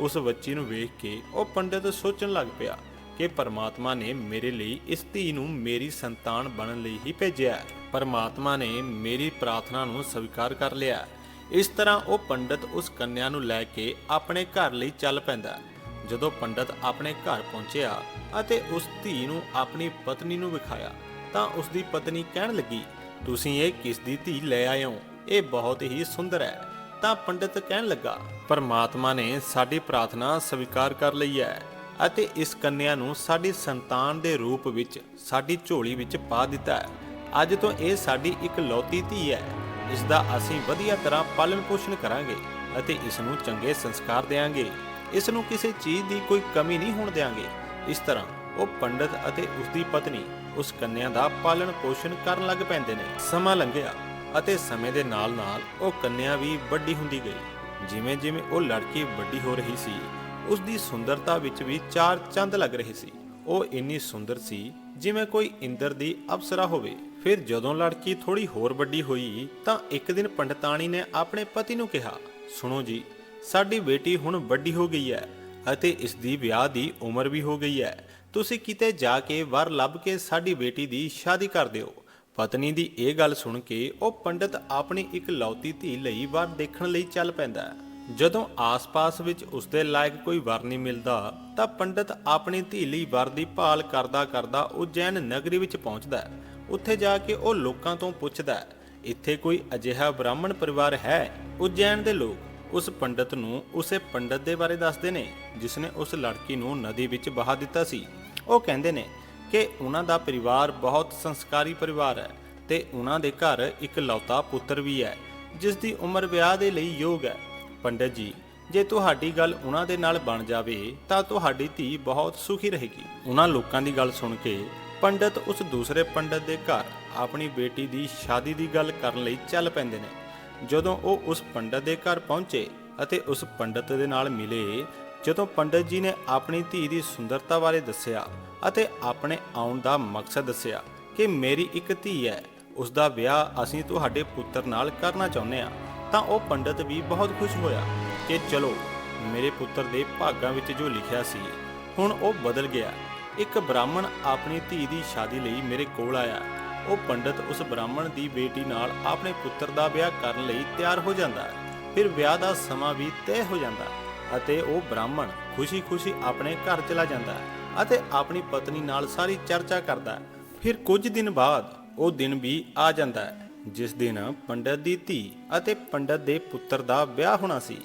ਉਸ ਬੱਚੀ ਨੂੰ ਵੇਖ ਕੇ ਉਹ ਪੰਡਿਤ ਸੋਚਣ ਲੱਗ ਪਿਆ ਕਿ ਪਰਮਾਤਮਾ ਨੇ ਮੇਰੇ ਲਈ ਇਸ ਧੀ ਨੂੰ ਮੇਰੀ ਸੰਤਾਨ ਬਣਨ ਲਈ ਹੀ ਭੇਜਿਆ ਪਰਮਾਤਮਾ ਨੇ ਮੇਰੀ ਪ੍ਰਾਰਥਨਾ ਨੂੰ ਸਵੀਕਾਰ ਕਰ ਲਿਆ ਇਸ ਤਰ੍ਹਾਂ ਉਹ ਪੰਡਤ ਉਸ ਕੰਨਿਆ ਨੂੰ ਲੈ ਕੇ ਆਪਣੇ ਘਰ ਲਈ ਚੱਲ ਪੈਂਦਾ ਜਦੋਂ ਪੰਡਤ ਆਪਣੇ ਘਰ ਪਹੁੰਚਿਆ ਅਤੇ ਉਸ ਧੀ ਨੂੰ ਆਪਣੀ ਪਤਨੀ ਨੂੰ ਵਿਖਾਇਆ, ਤਾਂ ਉਸ ਦੀ ਪਤਨੀ ਕਹਿਣ ਲੱਗੀ ਤੁਸੀਂ ਇਹ ਕਿਸ ਦੀ ਧੀ ਲੈ ਆਏ ਹੋ? ਇਹ ਬਹੁਤ ਹੀ ਸੁੰਦਰ ਹੈ। ਤਾਂ ਪੰਡਿਤ ਕਹਿਣ ਲੱਗਾ, ਪਰਮਾਤਮਾ ਨੇ ਸਾਡੀ ਪ੍ਰਾਰਥਨਾ ਸਵੀਕਾਰ ਕਰ ਲਈ ਹੈ ਅਤੇ ਇਸ ਕੰਨਿਆ ਨੂੰ ਸਾਡੀ ਸੰਤਾਨ ਦੇ ਰੂਪ ਵਿੱਚ, ਸਾਡੀ ਝੋਲੀ ਵਿੱਚ ਪਾ ਦਿੱਤਾ ਹੈ। ਅੱਜ ਤੋਂ ਇਹ ਸਾਡੀ ਇੱਕ ਧੀ ਹੈ। ਇਸ ਦਾ ਅਸੀਂ ਵਧੀਆ ਤਰ੍ਹਾਂ ਪਾਲਣ ਪੋਸ਼ਣ ਕਰਾਂਗੇ ਅਤੇ ਇਸ ਨੂੰ ਚੰਗੇ ਸੰਸਕਾਰ ਦੇਵਾਂਗੇ ਇਸ ਨੂੰ ਕਿਸੇ ਚੀਜ਼ ਦੀ ਕੋਈ ਕਮੀ ਨਹੀਂ ਹੋਣ ਦੇਵਾਂਗੇ ਇਸ ਤਰ੍ਹਾਂ ਉਹ ਪੰਡਤ ਅਤੇ ਉਸ ਦੀ ਪਤਨੀ ਉਸ ਕੰਨਿਆ ਦਾ ਪਾਲਣ ਪੋਸ਼ਣ ਕਰਨ ਲੱਗ ਪੈਂਦੇ ਨੇ। ਸਮਾਂ ਲੰਘਿਆ ਅਤੇ ਸਮੇਂ ਦੇ ਨਾਲ-ਨਾਲ ਉਹ ਕੰਨਿਆ ਵੀ ਵੱਡੀ ਹੁੰਦੀ ਗਈ। ਜਿਵੇਂ-ਜਿਵੇਂ ਉਹ ਲੜਕੀ ਵੱਡੀ ਹੋ ਰਹੀ ਸੀ ਉਸ ਦੀ ਸੁੰਦਰਤਾ ਵਿੱਚ ਵੀ ਚਾਰ ਚੰਦ ਲੱਗ ਰਹੇ ਸੀ। ਉਹ ਇੰਨੀ ਸੁੰਦਰ ਸੀ, ਜਿਵੇਂ ਕੋਈ ਇੰਦਰ ਦੀ ਅਪਸਰਾ ਹੋਵੇ। ਫਿਰ ਜਦੋਂ ਲੜਕੀ ਥੋੜੀ ਹੋਰ ਵੱਡੀ ਹੋਈ, ਤਾਂ ਇੱਕ ਦਿਨ ਪੰਡਤਾਣੀ ਨੇ ਆਪਣੇ ਪਤੀ ਨੂੰ ਕਿਹਾ, ਸੁਣੋ ਜੀ, ਸਾਡੀ ਬੇਟੀ ਹੁਣ ਵੱਡੀ ਹੋ ਗਈ ਹੈ ਅਤੇ ਇਸ ਦੀ ਵਿਆਹ ਦੀ ਉਮਰ ਵੀ ਹੋ ਗਈ ਹੈ। ਤੁਸੀਂ ਕਿਤੇ ਜਾ ਕੇ ਵਰ ਲੱਭ ਕੇ ਸਾਡੀ ਬੇਟੀ ਦੀ ਸ਼ਾਦੀ ਕਰ ਦਿਓ। ਪਤਨੀ ਦੀ ਇਹ ਗੱਲ ਸੁਣ ਕੇ ਉਹ ਪੰਡਤ ਆਪਣੀ ਇੱਕ ਲੌਤੀ ਧੀ ਲਈ ਵਰ ਦੇਖਣ ਲਈ ਚੱਲ ਪੈਂਦਾ ਜਦੋਂ ਆਸ-ਪਾਸ ਵਿੱਚ ਉਸਦੇ ਲਾਇਕ ਕੋਈ ਵਰ ਨਹੀਂ ਮਿਲਦਾ, ਤਾਂ ਪੰਡਤ ਆਪਣੀ ਧੀ ਲਈ ਵਰ ਦੀ ਭਾਲ ਕਰਦਾ ਕਰਦਾ ਉਜੈਨ ਨਗਰੀ ਵਿੱਚ ਪਹੁੰਚਦਾ ਉੱਥੇ ਜਾ ਕੇ ਉਹ ਲੋਕਾਂ ਤੋਂ ਪੁੱਛਦਾ ਇੱਥੇ ਕੋਈ ਅਜਿਹਾ ਬ੍ਰਾਹਮਣ ਪਰਿਵਾਰ ਹੈ? ਉਜੈਨ ਦੇ ਲੋਕ ਉਸ ਪੰਡਤ ਨੂੰ ਉਸੇ ਪੰਡਤ ਦੇ ਬਾਰੇ ਦੱਸਦੇ ਨੇ ਜਿਸ ਨੇ ਉਸ ਲੜਕੀ ਨੂੰ ਨਦੀ ਵਿੱਚ ਬਹਾ ਦਿੱਤਾ ਸੀ। ਉਹ ਕਹਿੰਦੇ ਨੇ ਕਿ ਉਹਨਾਂ ਦਾ ਪਰਿਵਾਰ ਬਹੁਤ ਸੰਸਕਾਰੀ ਪਰਿਵਾਰ ਹੈ ਤੇ ਉਹਨਾਂ ਦੇ ਘਰ ਇੱਕ ਲੌਤਾ ਪੁੱਤਰ ਵੀ ਹੈ, ਜਿਸ ਦੀ ਉਮਰ ਵਿਆਹ ਦੇ ਲਈ ਯੋਗ ਹੈ। ਪੰਡਤ ਜੀ, ਜੇ ਤੁਹਾਡੀ ਗੱਲ ਉਹਨਾਂ ਦੇ ਨਾਲ ਬਣ ਜਾਵੇ, ਤਾਂ ਤੁਹਾਡੀ ਧੀ ਬਹੁਤ ਸੁਖੀ ਰਹੇਗੀ। ਉਹਨਾਂ ਲੋਕਾਂ ਦੀ ਗੱਲ ਸੁਣ ਕੇ ਪੰਡਤ ਉਸ ਦੂਸਰੇ ਪੰਡਤ ਦੇ ਘਰ ਆਪਣੀ ਬੇਟੀ ਦੀ ਸ਼ਾਦੀ ਦੀ ਗੱਲ ਕਰਨ ਲਈ ਚੱਲ ਪੈਂਦੇ ਨੇ। ਜਦੋਂ ਉਹ ਉਸ ਪੰਡਤ ਦੇ ਘਰ ਪਹੁੰਚੇ ਅਤੇ ਉਸ ਪੰਡਤ ਦੇ ਨਾਲ ਮਿਲੇ, ਜਦੋਂ ਪੰਡਤ ਜੀ ਨੇ ਆਪਣੀ ਧੀ ਦੀ ਸੁੰਦਰਤਾ ਬਾਰੇ ਦੱਸਿਆ ਅਤੇ ਆਪਣੇ ਆਉਣ ਦਾ ਮਕਸਦ ਦੱਸਿਆ ਕਿ ਮੇਰੀ ਇੱਕ ਧੀ ਹੈ, ਉਸ ਦਾ ਵਿਆਹ ਅਸੀਂ ਤੁਹਾਡੇ ਪੁੱਤਰ ਨਾਲ ਕਰਨਾ ਚਾਹੁੰਦੇ ਹਾਂ, ਤਾਂ ਉਹ ਪੰਡਤ ਵੀ ਬਹੁਤ ਖੁਸ਼ ਹੋਇਆ ਕਿ ਚਲੋ, ਮੇਰੇ ਪੁੱਤਰ ਦੇ ਭਾਗਾਂ ਵਿੱਚ ਜੋ ਲਿਖਿਆ ਸੀ, ਹੁਣ ਉਹ ਬਦਲ ਗਿਆ। ਇੱਕ ਬ੍ਰਾਹਮਣ ਆਪਣੀ ਧੀ ਦੀ ਸ਼ਾਦੀ ਲਈ ਮੇਰੇ ਕੋਲ ਆਇਆ। ਉਹ ਪੰਡਤ ਉਸ ਬ੍ਰਾਹਮਣ ਦੀ ਬੇਟੀ ਨਾਲ ਆਪਣੇ ਪੁੱਤਰ ਦਾ ਵਿਆਹ ਕਰਨ ਲਈ ਤਿਆਰ ਹੋ ਜਾਂਦਾ ਹੈ। ਫਿਰ ਵਿਆਹ ਦਾ ਸਮਾਂ ਵੀ ਤੈਅ ਹੋ ਜਾਂਦਾ ਅਤੇ ਉਹ ਬ੍ਰਾਹਮਣ ਖੁਸ਼ੀ-ਖੁਸ਼ੀ ਆਪਣੇ ਘਰ ਚਲਾ ਜਾਂਦਾ ਹੈ ਅਤੇ ਆਪਣੀ ਪਤਨੀ ਨਾਲ ਸਾਰੀ ਚਰਚਾ ਕਰਦਾ ਹੈ। ਫਿਰ ਕੁਝ ਦਿਨ ਬਾਅਦ ਉਹ ਦਿਨ ਵੀ ਆ ਜਾਂਦਾ ਹੈ, ਜਿਸ ਦਿਨ ਪੰਡਤ ਦੀ ਧੀ ਅਤੇ ਪੰਡਤ ਦੇ ਪੁੱਤਰ ਦਾ ਵਿਆਹ ਹੋਣਾ ਸੀ।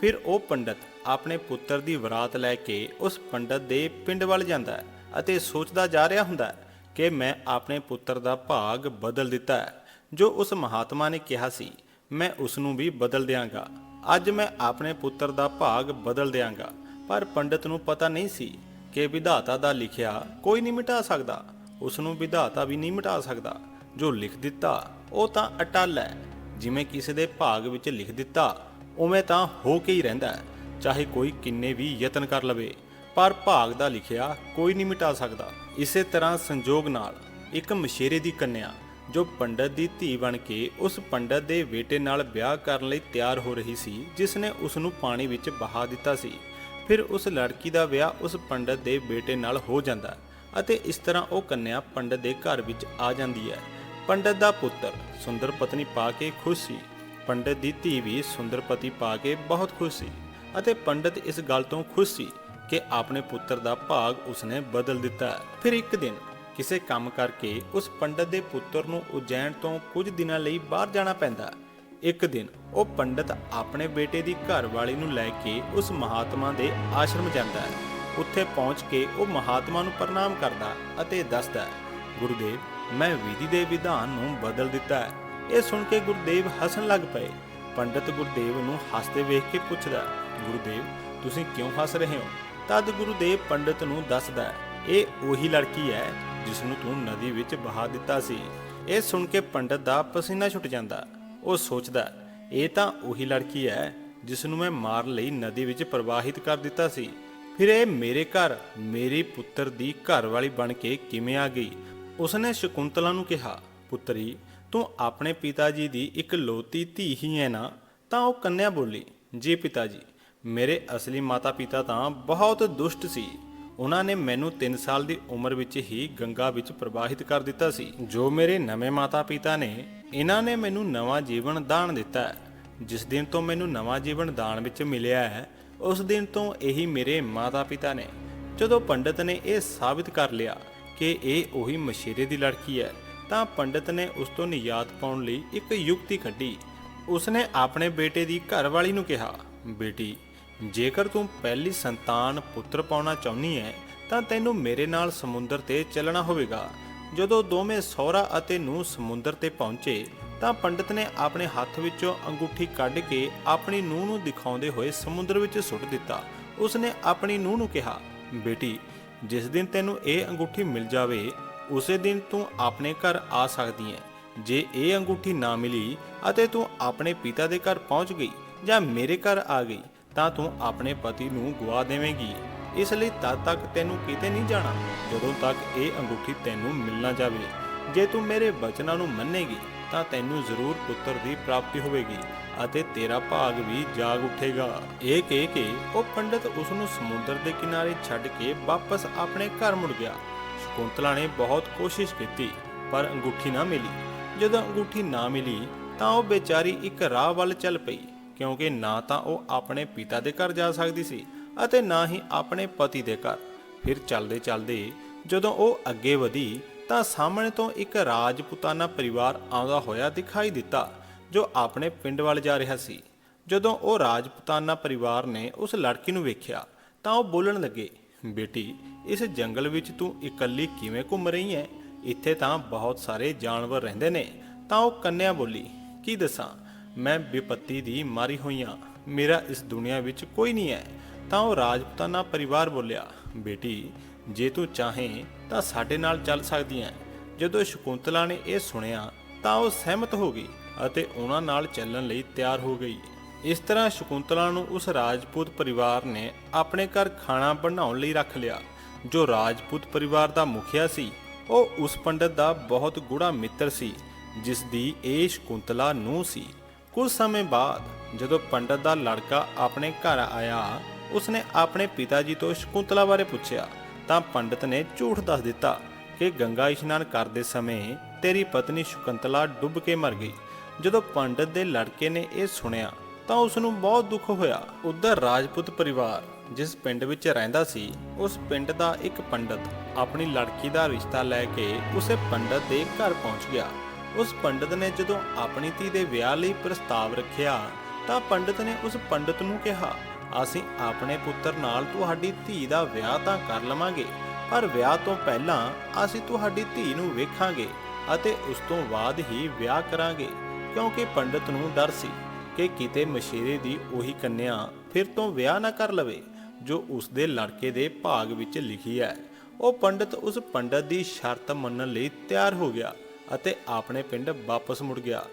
ਫਿਰ ਉਹ ਪੰਡਤ ਆਪਣੇ ਪੁੱਤਰ ਦੀ ਵਰਾਤ ਲੈ ਕੇ ਉਸ ਪੰਡਤ ਦੇ ਪਿੰਡ ਵੱਲ ਜਾਂਦਾ ਹੈ ਅਤੇ ਸੋਚਦਾ ਜਾ ਰਿਹਾ ਹੁੰਦਾ ਹੈ ਕਿ ਮੈਂ ਆਪਣੇ ਪੁੱਤਰ ਦਾ ਭਾਗ ਬਦਲ ਦਿੱਤਾ ਹੈ। ਜੋ ਉਸ ਮਹਾਤਮਾ ਨੇ ਕਿਹਾ ਸੀ, ਮੈਂ ਉਸ ਨੂੰ ਵੀ ਬਦਲ ਦਿਆਂਗਾ। ਅੱਜ ਮੈਂ ਆਪਣੇ ਪੁੱਤਰ ਦਾ ਭਾਗ ਬਦਲ ਦਿਆਂਗਾ। ਪਰ ਪੰਡਤ ਨੂੰ ਪਤਾ ਨਹੀਂ ਸੀ ਕਿ ਵਿਧਾਤਾ ਦਾ ਲਿਖਿਆ ਕੋਈ ਨਹੀਂ ਮਿਟਾ ਸਕਦਾ। ਉਸ ਨੂੰ ਵਿਧਾਤਾ ਵੀ ਨਹੀਂ ਮਿਟਾ ਸਕਦਾ। ਜੋ ਲਿਖ ਦਿੱਤਾ, ਉਹ ਤਾਂ ਅਟਲ ਹੈ। ਜਿਵੇਂ ਕਿਸੇ ਦੇ ਭਾਗ ਵਿੱਚ ਲਿਖ ਦਿੱਤਾ, ਉਵੇਂ ਤਾਂ ਹੋ ਕੇ ਹੀ ਰਹਿੰਦਾ ਹੈ। ਚਾਹੇ ਕੋਈ ਕਿੰਨੇ ਵੀ ਯਤਨ ਕਰ ਲਵੇ, ਪਰ ਭਾਗ ਦਾ ਲਿਖਿਆ ਕੋਈ ਨਹੀਂ ਮਿਟਾ ਸਕਦਾ। ਇਸੇ ਤਰ੍ਹਾਂ ਸੰਜੋਗ ਨਾਲ ਇੱਕ ਮਸ਼ੇਰੇ ਦੀ ਕੰਨਿਆ, ਜੋ ਪੰਡਤ ਦੀ ਧੀ ਬਣ ਕੇ ਉਸ ਪੰਡਤ ਦੇ ਬੇਟੇ ਨਾਲ ਵਿਆਹ ਕਰਨ ਲਈ ਤਿਆਰ ਹੋ ਰਹੀ ਸੀ, ਜਿਸ ਨੇ ਉਸ ਨੂੰ ਪਾਣੀ ਵਿੱਚ ਬਹਾ ਦਿੱਤਾ ਸੀ। ਫਿਰ ਉਸ ਲੜਕੀ ਦਾ ਵਿਆਹ ਉਸ ਪੰਡਤ ਦੇ ਬੇਟੇ ਨਾਲ ਹੋ ਜਾਂਦਾ ਅਤੇ ਇਸ ਤਰ੍ਹਾਂ ਉਹ ਕੰਨਿਆ ਪੰਡਤ ਦੇ ਘਰ ਵਿੱਚ ਆ ਜਾਂਦੀ ਹੈ। ਪੰਡਤ ਦਾ ਪੁੱਤਰ ਸੁੰਦਰ ਪਤਨੀ ਪਾ ਕੇ ਖੁਸ਼ ਸੀ। ਪੰਡਤ ਦੀ ਧੀ ਵੀ ਸੁੰਦਰ ਪਤੀ ਪਾ ਕੇ ਬਹੁਤ ਖੁਸ਼ ਸੀ ਅਤੇ ਪੰਡਤ ਇਸ ਗੱਲ ਤੋਂ ਖੁਸ਼ ਸੀ ਕਿ ਆਪਣੇ ਪੁੱਤਰ ਦਾ ਭਾਗ ਉਸਨੇ ਬਦਲ ਦਿੱਤਾ। ਫਿਰ ਇੱਕ ਦਿਨ ਕਿਸੇ ਕੰਮ ਕਰਕੇ ਉਸ ਪੰਡਤ ਦੇ ਪੁੱਤਰ ਨੂੰ ਉਜੈਨ ਤੋਂ ਕੁਝ ਦਿਨਾਂ ਲਈ ਬਾਹਰ ਜਾਣਾ ਪੈਂਦਾ। ਇੱਕ ਦਿਨ ਉਹ ਪੰਡਤ ਆਪਣੇ ਬੇਟੇ ਦੀ ਘਰਵਾਲੀ ਨੂੰ ਲੈ ਕੇ ਉਸ ਮਹਾਤਮਾ ਦੇ ਆਸ਼ਰਮ ਜਾਂਦਾ ਹੈ। ਉੱਥੇ ਪਹੁੰਚ ਕੇ ਉਹ ਮਹਾਤਮਾ ਨੂੰ ਪ੍ਰਣਾਮ ਕਰਦਾ ਅਤੇ ਦੱਸਦਾ, ਗੁਰਦੇਵ, ਮੈਂ ਵਿਧੀ ਦੇ ਵਿਧਾਨ ਨੂੰ ਬਦਲ ਦਿੱਤਾ ਹੈ। ਇਹ ਸੁਣ ਕੇ ਗੁਰਦੇਵ ਹੱਸਣ ਲੱਗ ਪਏ। ਪੰਡਤ ਗੁਰਦੇਵ ਨੂੰ ਹੱਸਦੇ ਵੇਖ ਕੇ ਪੁੱਛਦਾ, ਗੁਰਦੇਵ, ਤੁਸੀਂ ਕਿਉਂ ਹੱਸ ਰਹੇ ਹੋ? ਤਦ ਗੁਰੂਦੇਵ ਪੰਡਤ ਨੂੰ ਦੱਸਦਾ ਹੈ, ਇਹ ਉਹੀ ਲੜਕੀ ਹੈ ਜਿਸ ਨੂੰ ਤੂੰ ਨਦੀ ਵਿੱਚ ਬਹਾ ਦਿੱਤਾ ਸੀ। ਇਹ ਸੁਣ ਕੇ ਪੰਡਤ ਦਾ ਪਸੀਨਾ ਛੁੱਟ ਜਾਂਦਾ। ਉਹ ਸੋਚਦਾ ਇਹ ਤਾਂ ਉਹੀ ਲੜਕੀ ਹੈ ਜਿਸ ਨੂੰ ਮੈਂ ਮਾਰਨ ਲਈ ਨਦੀ ਵਿੱਚ ਪ੍ਰਵਾਹਿਤ ਕਰ ਦਿੱਤਾ ਸੀ। ਫਿਰ ਇਹ ਮੇਰੇ ਘਰ ਮੇਰੇ ਪੁੱਤਰ ਦੀ ਘਰਵਾਲੀ ਬਣ ਕੇ ਕਿਵੇਂ ਆ ਗਈ? ਉਸਨੇ ਸ਼ਕੁੰਤਲਾ ਨੂੰ ਕਿਹਾ ਪੁੱਤਰੀ ਤੂੰ ਆਪਣੇ ਪਿਤਾ ਜੀ ਦੀ ਇੱਕ ਲੋਤੀ ਧੀ ਹੀ ਹੈ ਨਾ? ਤਾਂ ਉਹ ਕੰਨਿਆ ਬੋਲੀ ਜੀ ਪਿਤਾ ਜੀ ਮੇਰੇ ਅਸਲੀ ਮਾਤਾ-ਪਿਤਾ ਤਾਂ ਬਹੁਤ ਦੁਸ਼ਟ ਸੀ। ਉਹਨਾਂ ਨੇ ਮੈਨੂੰ 3 ਸਾਲ ਦੀ ਉਮਰ ਵਿੱਚ ਹੀ ਗੰਗਾ ਵਿੱਚ ਪ੍ਰਵਾਹਿਤ ਕਰ ਦਿੱਤਾ ਸੀ। ਜੋ ਮੇਰੇ ਨਵੇਂ ਮਾਤਾ-ਪਿਤਾ ਨੇ, ਇਹਨਾਂ ਨੇ ਮੈਨੂੰ ਨਵਾਂ ਜੀਵਨ ਦਾਨ ਦਿੱਤਾ ਹੈ। ਜਿਸ ਦਿਨ ਤੋਂ ਮੈਨੂੰ ਨਵਾਂ ਜੀਵਨ ਦਾਨ ਵਿੱਚ ਮਿਲਿਆ ਹੈ, ਉਸ ਦਿਨ ਤੋਂ ਇਹੀ ਮੇਰੇ ਮਾਤਾ-ਪਿਤਾ ਨੇ। ਜਦੋਂ ਪੰਡਤ ਨੇ ਇਹ ਸਾਬਿਤ ਕਰ ਲਿਆ ਕਿ ਇਹ ਉਹੀ ਮਸ਼ੀਰੇ ਦੀ ਲੜਕੀ ਹੈ, ਤਾਂ ਪੰਡਤ ਨੇ ਉਸ ਤੋਂ ਨਿਯਾਤ ਪਾਉਣ ਲਈ ਇੱਕ ਯੁਕਤੀ ਕੱਢੀ। ਉਸਨੇ ਆਪਣੇ ਬੇਟੇ ਦੀ ਘਰਵਾਲੀ ਨੂੰ ਕਿਹਾ, ਬੇਟੀ ਜੇਕਰ ਤੂੰ ਪਹਿਲੀ ਸੰਤਾਨ ਪੁੱਤਰ ਪਾਉਣਾ ਚਾਹੁੰਦੀ ਹੈ ਤਾਂ ਤੈਨੂੰ ਮੇਰੇ ਨਾਲ ਸਮੁੰਦਰ ਤੇ ਚੱਲਣਾ ਹੋਵੇਗਾ। ਜਦੋਂ ਦੋਵੇਂ ਸਹੁਰਾ ਅਤੇ ਨੂੰ ਸਮੁੰਦਰ ਤੇ ਪਹੁੰਚੇ, ਤਾਂ ਪੰਡਤ ਨੇ ਆਪਣੇ ਹੱਥ ਵਿੱਚੋਂ ਅੰਗੂਠੀ ਕੱਢ ਕੇ ਆਪਣੀ ਨੂੰਹ ਨੂੰ ਦਿਖਾਉਂਦੇ ਹੋਏ ਸਮੁੰਦਰ ਵਿੱਚ ਸੁੱਟ ਦਿੱਤਾ। ਉਸਨੇ ਆਪਣੀ ਨੂੰਹ ਨੂੰ ਕਿਹਾ, ਬੇਟੀ, ਜਿਸ ਦਿਨ ਤੈਨੂੰ ਇਹ ਅੰਗੂਠੀ ਮਿਲ ਜਾਵੇ, ਉਸੇ ਦਿਨ ਤੂੰ ਆਪਣੇ ਘਰ ਆ ਸਕਦੀ ਹੈ ਜੇ ਇਹ ਅੰਗੂਠੀ ਨਾ ਮਿਲੀ ਅਤੇ ਤੂੰ ਆਪਣੇ ਪਿਤਾ ਦੇ ਘਰ ਪਹੁੰਚ ਗਈ ਜਾਂ ਮੇਰੇ ਘਰ ਆ ਗਈ ਤਾਂ ਤੂੰ ਆਪਣੇ ਪਤੀ ਨੂੰ ਗਵਾ ਦੇਵੇਂਗੀ। ਇਸ ਲਈ ਤਦ ਤੱਕ ਤੈਨੂੰ ਕਿਤੇ ਨਹੀਂ ਜਾਣਾ, ਜਦੋਂ ਤੱਕ ਇਹ ਅੰਗੂਠੀ ਤੈਨੂੰ ਮਿਲਣਾ ਜਾਵੇ। ਜੇ ਤੂੰ ਮੇਰੇ ਬਚਨਾਂ ਨੂੰ ਮੰਨੇਗੀ, ਤਾਂ ਤੈਨੂੰ ਜ਼ਰੂਰ ਪੁੱਤਰ ਦੀ ਪ੍ਰਾਪਤੀ ਹੋਵੇਗੀ ਅਤੇ ਤੇਰਾ ਭਾਗ ਵੀ ਜਾਗ ਉੱਠੇਗਾ। ਇਹ ਕਹਿ ਕੇ ਉਹ ਪੰਡਤ ਉਸ ਨੂੰ ਸਮੁੰਦਰ ਦੇ ਕਿਨਾਰੇ ਛੱਡ ਕੇ ਵਾਪਸ ਆਪਣੇ ਘਰ ਮੁੜ ਗਿਆ। ਸ਼ਕੁੰਤਲਾ ਨੇ ਬਹੁਤ ਕੋਸ਼ਿਸ਼ ਕੀਤੀ, ਪਰ ਅੰਗੂਠੀ ਨਾ ਮਿਲੀ। ਜਦੋਂ ਅੰਗੂਠੀ ਨਾ ਮਿਲੀ, ਤਾਂ ਉਹ ਬੇਚਾਰੀ ਇੱਕ ਰਾਹ ਵੱਲ ਚੱਲ ਪਈ। ਕਿਉਂਕਿ ਨਾ ਤਾਂ ਉਹ ਆਪਣੇ ਪਿਤਾ ਦੇ ਘਰ ਜਾ ਸਕਦੀ ਸੀ ਅਤੇ ਨਾ ਹੀ ਆਪਣੇ ਪਤੀ ਦੇ ਘਰ। ਫਿਰ ਚੱਲਦੇ ਚੱਲਦੇ ਜਦੋਂ ਉਹ ਅੱਗੇ ਵਧੀ ਤਾਂ ਸਾਹਮਣੇ ਤੋਂ ਇੱਕ ਰਾਜਪੂਤਾਨਾ ਪਰਿਵਾਰ ਆਉਂਦਾ ਹੋਇਆ ਦਿਖਾਈ ਦਿੱਤਾ, ਜੋ ਆਪਣੇ ਪਿੰਡ ਵੱਲ ਜਾ ਰਿਹਾ ਸੀ। ਜਦੋਂ ਉਹ ਰਾਜਪੂਤਾਨਾ ਪਰਿਵਾਰ ਨੇ ਉਸ ਲੜਕੀ ਨੂੰ ਵੇਖਿਆ ਤਾਂ ਉਹ ਬੋਲਣ ਲੱਗੇ, ਬੇਟੀ, ਇਸ ਜੰਗਲ ਵਿੱਚ ਤੂੰ ਇਕੱਲੀ ਕਿਵੇਂ ਘੁੰਮ ਰਹੀ ਹੈ ਇੱਥੇ ਤਾਂ ਬਹੁਤ ਸਾਰੇ ਜਾਨਵਰ ਰਹਿੰਦੇ ਨੇ। ਤਾਂ ਉਹ ਕੰਨਿਆ ਬੋਲੀ, ਕੀ ਦੱਸਾਂ? ਮੈਂ ਵਿਪੱਤੀ ਦੀ ਮਾਰੀ ਹੋਈ ਹਾਂ ਮੇਰਾ ਇਸ ਦੁਨੀਆ ਵਿੱਚ ਕੋਈ ਨਹੀਂ ਹੈ। ਤਾਂ ਉਹ ਰਾਜਪੂਤਾਨਾ ਪਰਿਵਾਰ ਬੋਲਿਆ, ਬੇਟੀ, ਜੇ ਤੂੰ ਚਾਹੇ ਤਾਂ ਸਾਡੇ ਨਾਲ ਚੱਲ ਸਕਦੀ ਹੈ। ਜਦੋਂ ਸ਼ਕੁੰਤਲਾ ਨੇ ਇਹ ਸੁਣਿਆ ਤਾਂ ਉਹ ਸਹਿਮਤ ਹੋ ਗਈ ਅਤੇ ਉਹਨਾਂ ਨਾਲ ਚੱਲਣ ਲਈ ਤਿਆਰ ਹੋ ਗਈ। ਇਸ ਤਰ੍ਹਾਂ ਸ਼ਕੁੰਤਲਾ ਨੂੰ ਉਸ ਰਾਜਪੂਤ ਪਰਿਵਾਰ ਨੇ ਆਪਣੇ ਘਰ ਖਾਣਾ ਬਣਾਉਣ ਲਈ ਰੱਖ ਲਿਆ। ਜੋ ਰਾਜਪੂਤ ਪਰਿਵਾਰ ਦਾ ਮੁਖੀਆ ਸੀ, ਉਹ ਉਸ ਪੰਡਤ ਦਾ ਬਹੁਤ ਗੂੜਾ ਮਿੱਤਰ ਸੀ, ਜਿਸ ਦੀ ਇਹ ਸ਼ਕੁੰਤਲਾ ਨੂੰ ਸੀ। ਕੁਝ ਸਮੇਂ ਬਾਅਦ ਜਦੋਂ ਪੰਡਤ ਦਾ ਲੜਕਾ ਆਪਣੇ ਘਰ ਆਇਆ, ਉਸਨੇ ਆਪਣੇ ਪਿਤਾ ਜੀ ਤੋਂ ਸ਼ਕੁੰਤਲਾ ਬਾਰੇ ਪੁੱਛਿਆ, ਤਾਂ ਪੰਡਤ ਨੇ ਝੂਠ ਦੱਸ ਦਿੱਤਾ ਕਿ ਗੰਗਾ ਇਸ਼ਨਾਨ ਕਰਦੇ ਸਮੇਂ ਤੇਰੀ ਪਤਨੀ ਸ਼ਕੁੰਤਲਾ ਡੁੱਬ ਕੇ ਮਰ ਗਈ। ਜਦੋਂ ਪੰਡਤ ਦੇ ਲੜਕੇ ਨੇ ਇਹ ਸੁਣਿਆ, ਤਾਂ ਉਸ ਨੂੰ ਬਹੁਤ ਦੁੱਖ ਹੋਇਆ। ਉਧਰ ਰਾਜਪੂਤ ਪਰਿਵਾਰ ਜਿਸ ਪਿੰਡ ਵਿੱਚ ਰਹਿੰਦਾ ਸੀ, ਉਸ ਪਿੰਡ ਦਾ ਇੱਕ ਪੰਡਤ ਆਪਣੀ ਲੜਕੀ ਦਾ ਰਿਸ਼ਤਾ ਲੈ ਕੇ ਉਸੇ ਪੰਡਤ ਦੇ ਘਰ ਪਹੁੰਚ ਗਿਆ। ਉਸ ਪੰਡਤ ਨੇ ਜਦੋਂ ਆਪਣੀ ਧੀ ਦੇ ਵਿਆਹ ਲਈ ਪ੍ਰਸਤਾਵ ਰੱਖਿਆ, ਤਾਂ ਪੰਡਤ ਨੇ ਉਸ ਪੰਡਤ ਨੂੰ ਕਿਹਾ, ਅਸੀਂ ਆਪਣੇ ਪੁੱਤਰ ਨਾਲ ਤੁਹਾਡੀ ਧੀ ਦਾ ਵਿਆਹ ਤਾਂ ਕਰ ਲਵਾਂਗੇ, ਪਰ ਵਿਆਹ ਤੋਂ ਪਹਿਲਾਂ ਅਸੀਂ ਤੁਹਾਡੀ ਧੀ ਨੂੰ ਵੇਖਾਂਗੇ ਅਤੇ ਉਸ ਤੋਂ ਬਾਅਦ ਹੀ ਵਿਆਹ ਕਰਾਂਗੇ। ਕਿਉਂਕਿ ਪੰਡਤ ਨੂੰ ਡਰ ਸੀ ਕਿ ਕਿਤੇ ਮਸ਼ੀਰੇ ਦੀ ਉਹੀ ਕੰਨਿਆ ਫਿਰ ਤੋਂ ਵਿਆਹ ਨਾ ਕਰ ਲਵੇ, ਜੋ ਉਸ ਦੇ ਲੜਕੇ ਦੇ ਭਾਗ ਵਿੱਚ ਲਿਖੀ ਹੈ। ਉਹ ਪੰਡਤ ਉਸ ਪੰਡਤ ਦੀ ਸ਼ਰਤ ਮੰਨਣ ਲਈ ਤਿਆਰ ਹੋ ਗਿਆ। ਅਤੇ ਆਪਣੇ ਪਿੰਡ ਵਾਪਸ ਮੁੜ ਗਿਆ।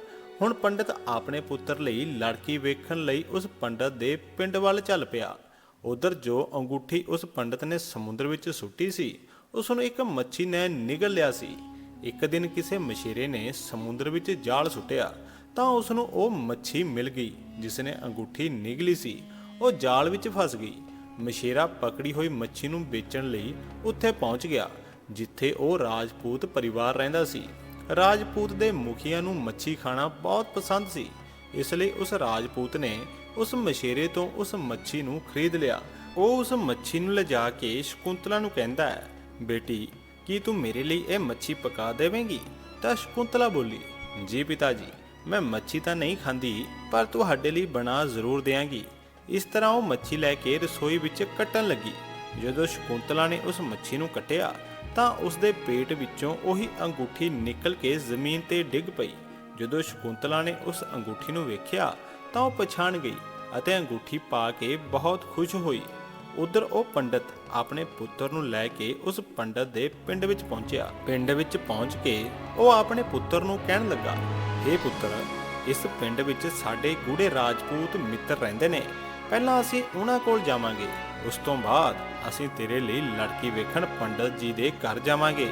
ਹੁਣ ਪੰਡਤ ਆਪਣੇ ਪੁੱਤਰ ਲਈ ਲੜਕੀ ਵੇਖਣ ਲਈ ਉਸ ਪੰਡਤ ਦੇ ਪਿੰਡ ਵੱਲ ਚੱਲ ਪਿਆ। ਉਧਰ ਜੋ ਅੰਗੂਠੀ ਉਸ ਪੰਡਤ ਨੇ ਸਮੁੰਦਰ ਵਿੱਚ ਸੁੱਟੀ ਸੀ, ਉਸ ਨੂੰ ਇੱਕ ਮੱਛੀ ਨੇ ਨਿਗਲ ਲਿਆ ਸੀ। ਇੱਕ ਦਿਨ ਕਿਸੇ ਮਛੇਰੇ ਨੇ ਸਮੁੰਦਰ ਵਿੱਚ ਜਾਲ ਸੁੱਟਿਆ, ਤਾਂ ਉਸ ਨੂੰ ਉਹ ਮੱਛੀ ਮਿਲ ਗਈ, ਜਿਸ ਨੇ ਅੰਗੂਠੀ ਨਿਗਲੀ ਸੀ। ਉਹ ਜਾਲ ਵਿੱਚ ਫਸ ਗਈ। ਮਛੇਰਾ ਪਕੜੀ ਹੋਈ ਮੱਛੀ ਨੂੰ ਵੇਚਣ ਲਈ ਉੱਥੇ ਪਹੁੰਚ ਗਿਆ, ਜਿੱਥੇ ਉਹ ਰਾਜਪੂਤ ਪਰਿਵਾਰ ਰਹਿੰਦਾ ਸੀ। ਰਾਜਪੂਤ ਦੇ ਮੁਖੀਆਂ ਨੂੰ ਮੱਛੀ ਖਾਣਾ ਬਹੁਤ ਪਸੰਦ ਸੀ। ਇਸ ਲਈ ਉਸ ਰਾਜਪੂਤ ਨੇ ਉਸ ਮਛੇਰੇ ਤੋਂ ਉਸ ਮੱਛੀ ਨੂੰ ਖਰੀਦ ਲਿਆ। ਉਹ ਉਸ ਮੱਛੀ ਨੂੰ ਲਿਜਾ ਕੇ ਸ਼ਕੁੰਤਲਾ ਨੂੰ ਕਹਿੰਦਾ ਹੈ, ਬੇਟੀ, ਕੀ ਤੂੰ ਮੇਰੇ ਲਈ ਇਹ ਮੱਛੀ ਪਕਾ ਦੇਵੇਂਗੀ? ਤਾਂ ਸ਼ਕੁੰਤਲਾ ਬੋਲੀ, ਜੀ ਪਿਤਾ ਜੀ ਮੈਂ ਮੱਛੀ ਤਾਂ ਨਹੀਂ ਖਾਂਦੀ, ਪਰ ਤੁਹਾਡੇ ਲਈ ਬਣਾ ਜ਼ਰੂਰ ਦੇਵਾਂਗੀ ਇਸ ਤਰ੍ਹਾਂ ਉਹ ਮੱਛੀ ਲੈ ਕੇ ਰਸੋਈ ਵਿੱਚ ਕੱਟਣ ਲੱਗੀ। ਜਦੋਂ ਸ਼ਕੁੰਤਲਾ ਨੇ ਉਸ ਮੱਛੀ ਨੂੰ ਕੱਟਿਆ ਤਾਂ ਉਸ ਦੇ ਪੇਟ ਵਿੱਚੋਂ ਉਹੀ ਅੰਗੂਠੀ ਨਿਕਲ ਕੇ ਜ਼ਮੀਨ ਤੇ ਡਿੱਗ ਪਈ। ਜਦੋਂ ਸ਼ਕੁੰਤਲਾ ਨੇ ਉਸ ਅੰਗੂਠੀ ਨੂੰ ਵੇਖਿਆ, ਤਾਂ ਉਹ ਪਛਾਣ ਗਈ ਅਤੇ ਅੰਗੂਠੀ ਪਾ ਕੇ ਬਹੁਤ ਖੁਸ਼ ਹੋਈ। ਉਧਰ ਉਹ ਪੰਡਤ ਆਪਣੇ ਪੁੱਤਰ ਨੂੰ ਲੈ ਕੇ ਉਸ ਪੰਡਤ ਦੇ ਪਿੰਡ ਵਿੱਚ ਪਹੁੰਚਿਆ। ਪਿੰਡ ਵਿੱਚ ਪਹੁੰਚ ਕੇ ਉਹ ਆਪਣੇ ਪੁੱਤਰ ਨੂੰ ਕਹਿਣ ਲੱਗਾ, "ਹੇ ਪੁੱਤਰ, ਇਸ ਪਿੰਡ ਵਿੱਚ ਸਾਡੇ ਗੂੜੇ ਰਾਜਪੂਤ ਮਿੱਤਰ ਰਹਿੰਦੇ ਨੇ। ਪਹਿਲਾਂ ਅਸੀਂ ਉਹਨਾਂ ਕੋਲ ਜਾਵਾਂਗੇ। ਉਸ ਤੋਂ ਬਾਅਦ ਅਸੀਂ ਤੇਰੇ ਲਈ ਲੜਕੀ ਵੇਖਣ ਪੰਡਤ ਜੀ ਦੇ ਘਰ ਜਾਵਾਂਗੇ।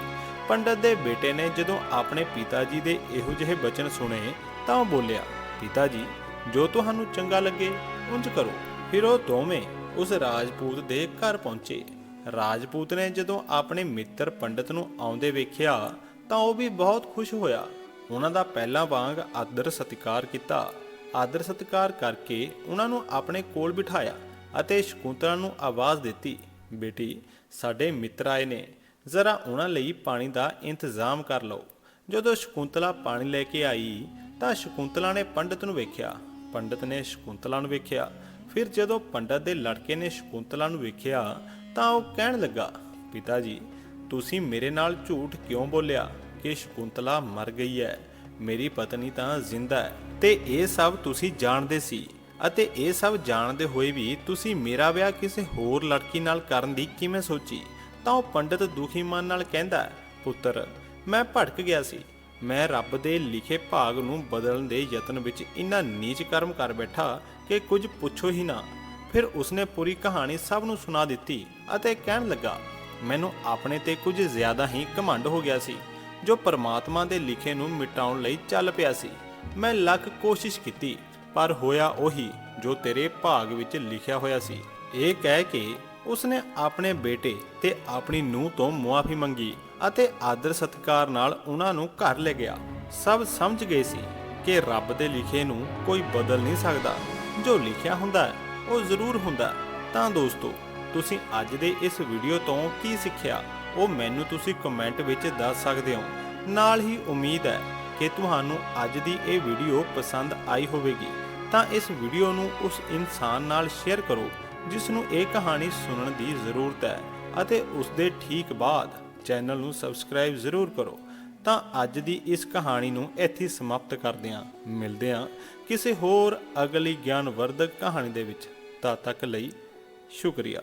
ਪੰਡਤ ਦੇ ਬੇਟੇ ਨੇ ਜਦੋਂ ਆਪਣੇ ਪਿਤਾ ਜੀ ਦੇ ਇਹੋ ਜਿਹੇ ਬਚਨ ਸੁਣੇ, ਤਾਂ ਉਹ ਬੋਲਿਆ, ਪਿਤਾ ਜੀ, ਜੋ ਤੁਹਾਨੂੰ ਚੰਗਾ ਲੱਗੇ, ਉਂਝ ਕਰੋ। ਫਿਰ ਉਹ ਦੋਵੇਂ ਉਸ ਰਾਜਪੂਤ ਦੇ ਘਰ ਪਹੁੰਚੇ। ਰਾਜਪੂਤ ਨੇ ਜਦੋਂ ਆਪਣੇ ਮਿੱਤਰ ਪੰਡਤ ਨੂੰ ਆਉਂਦੇ ਵੇਖਿਆ, ਤਾਂ ਉਹ ਵੀ ਬਹੁਤ ਖੁਸ਼ ਹੋਇਆ। ਉਹਨਾਂ ਦਾ ਪਹਿਲਾਂ ਵਾਂਗ ਆਦਰ ਸਤਿਕਾਰ ਕੀਤਾ। ਆਦਰ ਸਤਿਕਾਰ ਕਰਕੇ ਉਹਨਾਂ ਨੂੰ ਆਪਣੇ ਕੋਲ ਬਿਠਾਇਆ। ਅਤੇ ਸ਼ਕੁੰਤਲਾ ਨੂੰ ਆਵਾਜ਼ ਦਿੱਤੀ, ਬੇਟੀ, ਸਾਡੇ ਮਿੱਤਰ ਆਏ ਨੇ। ਜ਼ਰਾ ਉਹਨਾਂ ਲਈ ਪਾਣੀ ਦਾ ਇੰਤਜ਼ਾਮ ਕਰ ਲਓ। ਜਦੋਂ ਸ਼ਕੁੰਤਲਾ ਪਾਣੀ ਲੈ ਕੇ ਆਈ, ਤਾਂ ਸ਼ਕੁੰਤਲਾ ਨੇ ਪੰਡਤ ਨੂੰ ਵੇਖਿਆ। ਪੰਡਤ ਨੇ ਸ਼ਕੁੰਤਲਾ ਨੂੰ ਵੇਖਿਆ। ਫਿਰ ਜਦੋਂ ਪੰਡਤ ਦੇ ਲੜਕੇ ਨੇ ਸ਼ਕੁੰਤਲਾ ਨੂੰ ਵੇਖਿਆ, ਤਾਂ ਉਹ ਕਹਿਣ ਲੱਗਾ ਪਿਤਾ ਜੀ ਤੁਸੀਂ ਮੇਰੇ ਨਾਲ ਝੂਠ ਕਿਉਂ ਬੋਲਿਆ ਕਿ ਸ਼ਕੁੰਤਲਾ ਮਰ ਗਈ ਹੈ? ਮੇਰੀ ਪਤਨੀ ਤਾਂ ਜ਼ਿੰਦਾ ਹੈ ਤੇ ਇਹ ਸਭ ਤੁਸੀਂ ਜਾਣਦੇ ਸੀ। ਅਤੇ ਇਹ ਸਭ ਜਾਣਦੇ ਹੋਏ ਵੀ ਤੁਸੀਂ ਮੇਰਾ ਵਿਆਹ ਕਿਸੇ ਹੋਰ ਲੜਕੀ ਨਾਲ ਕਰਨ ਦੀ ਕਿਵੇਂ ਸੋਚੀ? ਤਾਂ ਉਹ ਪੰਡਿਤ ਦੁਖੀ ਮਨ ਨਾਲ ਕਹਿੰਦਾ, ਪੁੱਤਰ, ਮੈਂ ਭਟਕ ਗਿਆ ਸੀ। ਮੈਂ ਰੱਬ ਦੇ ਲਿਖੇ ਭਾਗ ਨੂੰ ਬਦਲਣ ਦੇ ਯਤਨ ਵਿੱਚ ਇੰਨਾ ਨੀਚ ਕਰਮ ਕਰ ਬੈਠਾ ਕਿ ਕੁਝ ਪੁੱਛੋ ਹੀ ਨਾ। ਫਿਰ ਉਸਨੇ ਪੂਰੀ ਕਹਾਣੀ ਸਭ ਨੂੰ ਸੁਣਾ ਦਿੱਤੀ ਅਤੇ ਕਹਿਣ ਲੱਗਾ, ਮੈਨੂੰ ਆਪਣੇ ਤੇ ਕੁਝ ਜ਼ਿਆਦਾ ਹੀ ਘਮੰਡ ਹੋ ਗਿਆ ਸੀ, ਜੋ ਪਰਮਾਤਮਾ ਦੇ ਲਿਖੇ ਨੂੰ ਮਿਟਾਉਣ ਲਈ ਚੱਲ ਪਿਆ ਸੀ। ਮੈਂ ਲੱਖ ਕੋਸ਼ਿਸ਼ ਕੀਤੀ ਪਰ ਹੋਇਆ ਉਹੀ ਜੋ ਤੇਰੇ ਭਾਗ ਵਿੱਚ ਲਿਖਿਆ ਹੋਇਆ ਸੀ। ਇਹ ਕਹਿ ਕੇ ਉਸਨੇ ਆਪਣੇ ਬੇਟੇ ਤੇ ਆਪਣੀ ਨੂੰਹ ਤੋਂ ਮੁਆਫੀ ਮੰਗੀ ਅਤੇ ਆਦਰ ਸਤਿਕਾਰ ਨਾਲ ਉਹਨਾਂ ਨੂੰ ਘਰ ਲੈ ਗਿਆ। ਸਭ ਸਮਝ ਗਏ ਸੀ ਕਿ ਰੱਬ ਦੇ ਲਿਖੇ ਨੂੰ ਕੋਈ ਬਦਲ ਨਹੀਂ ਸਕਦਾ। ਜੋ ਲਿਖਿਆ ਹੁੰਦਾ ਹੈ, ਉਹ ਜ਼ਰੂਰ ਹੁੰਦਾ ਤਾਂ ਦੋਸਤੋ, ਤੁਸੀਂ ਅੱਜ ਦੇ ਇਸ ਵੀਡੀਓ ਤੋਂ ਕੀ ਸਿੱਖਿਆ, ਉਹ ਮੈਨੂੰ ਤੁਸੀਂ ਕਮੈਂਟ ਵਿੱਚ ਦੱਸ ਸਕਦੇ ਹੋ। ਨਾਲ ਹੀ ਉਮੀਦ ਹੈ ਕਿ ਤੁਹਾਨੂੰ ਅੱਜ ਦੀ ਇਹ ਵੀਡੀਓ ਪਸੰਦ ਆਈ ਹੋਵੇਗੀ। ਤਾਂ ਇਸ ਵੀਡੀਓ ਨੂੰ ਉਸ ਇਨਸਾਨ ਨਾਲ ਸ਼ੇਅਰ ਕਰੋ, ਜਿਸ ਨੂੰ ਇਹ ਕਹਾਣੀ ਸੁਣਨ ਦੀ ਜ਼ਰੂਰਤ ਹੈ ਅਤੇ ਉਸ ਦੇ ਠੀਕ ਬਾਅਦ ਚੈਨਲ ਨੂੰ ਸਬਸਕ੍ਰਾਈਬ ਜ਼ਰੂਰ ਕਰੋ। ਤਾਂ ਅੱਜ ਦੀ ਇਸ ਕਹਾਣੀ ਨੂੰ ਇੱਥੇ ਸਮਾਪਤ ਕਰਦੇ ਹਾਂ। ਮਿਲਦੇ ਹਾਂ ਕਿਸੇ ਹੋਰ ਅਗਲੀ ਗਿਆਨਵਰਧਕ ਕਹਾਣੀ ਦੇ ਵਿੱਚ। ਤਦ ਤੱਕ ਲਈ ਸ਼ੁਕਰੀਆ।